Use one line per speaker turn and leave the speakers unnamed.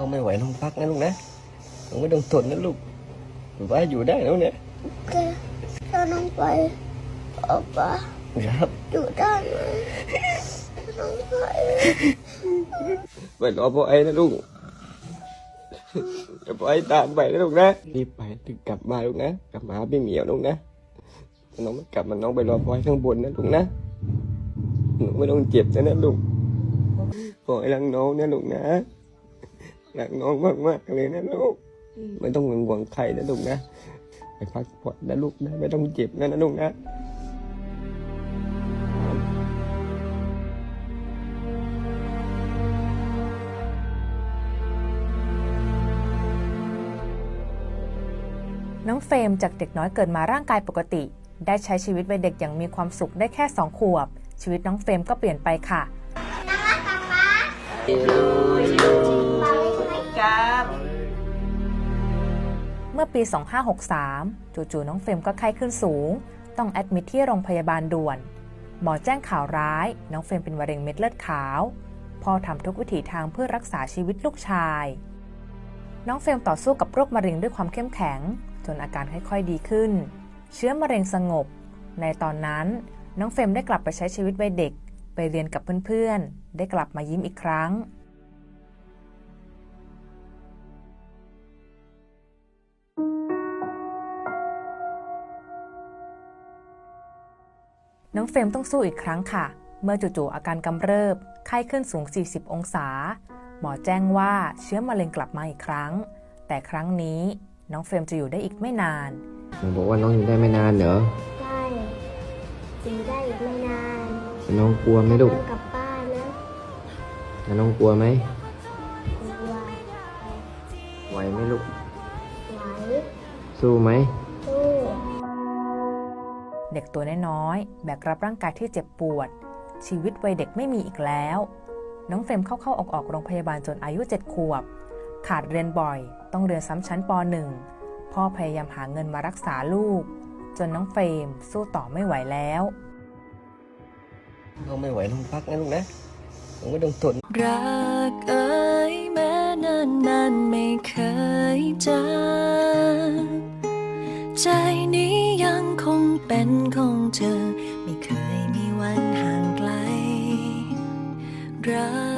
เราไม่ไหวน้องพักนะลูกนะน้องไม่ต้องทนนะลูกว่าอยู่ได้แล้วเนี่ย
แต่ถ้าน้องไปป๊าป๊า
ครับ
อยู่ได้ไหมน้องไป
ไปรอพ่อไอ้นะลูกเดี๋ยวพ่อไอ้ตามไปนะลูกนะรีบไปถึงกลับมาลูกนะกลับมาหาพี่เหมียวลูกนะถ้าน้องไม่กลับมาน้องไปรอพ่อไอ้ข้างบนนะลูกนะหนูไม่ต้องเจ็บนะนะลูกพ่อไอ้รักน้องนะลูกนะ รักน้องมากๆเลยนะลูกไม่ต้องห่วงใครนะลูกนะไปพักผ่อนนะลูกนะไม่ต้องเจ็บนะนะลูกนะ
น้องเฟรมจากเด็กน้อยเกิดมาร่างกายปกติ ได้ใช้ชีวิตวัยเด็กอย่างมีความสุขได้แค่สองขวบ ชีวิตน้องเฟรมก็เปลี่ยนไปค่ะ เมื่อปี 2563 จู่ๆน้องเฟรมก็ไข้ขึ้นสูง ต้องแอดมิทที่โรงพยาบาลด่วน หมอแจ้งข่าวร้าย น้องเฟรมเป็นมะเร็งเม็ดเลือดขาวพ่อทำทุกวิถีทางเพื่อรักษาชีวิตลูกชาย น้องเฟรมต่อสู้กับโรคมะเร็งด้วยความเข้มแข็ง จนอาการค่อยๆดีขึ้น เชื้อมะเร็งสงบ ในตอนนั้น น้องเฟรมได้กลับไปใช้ชีวิตวัยเด็ก ไปเรียนกับเพื่อนๆ ได้กลับมายิ้มอีกครั้ง น้องเฟรมต้องสู้อีกครั้งค่ะ เมื่อจู่ๆอาการกำเริบ ไข้ขึ้นสูง 40 องศา หมอแจ้งว่าเชื้อมะเร็งกลับมาอีกครั้ง แต่ครั้งนี้น้องเฟรมจะอยู่ได้อีกไม่นาน
หนูบอกว่าน้องอยู่ได้ไม่นานเหรอ
ได้อยู่ได้อีกไม่นาน
แล้วน้องกลัวไหมลูก
กลับบ้านนะ
แล้วน้องกลัวไหม
กลัว
ไหวไหมลูก
ไหว
สู้ไหม
สู้
เด็กตัวน้อยๆแบกรับร่างกายที่เจ็บปวด ชีวิตวัยเด็กไม่มีอีกแล้ว น้องเฟรมเข้าๆออกๆโรงพยาบาลจนอายุ7ขวบ ขาดเรียนบ่อย ต้องเรียนซ้ำชั้นป .1 พ่อพยายามหาเงินมารักษาลูก จนน้องเฟรมสู้ต่อไม่ไหวแล้ว
เราไม่ไหวน้องพักนะลูกนะน้องไม่ต้องทน
รักเอ่ยแม้นานนานๆไม่เคยจางใจนี้ยัง คงเป็นของเธอ ไม่เคยมีวันห่างไกลรัก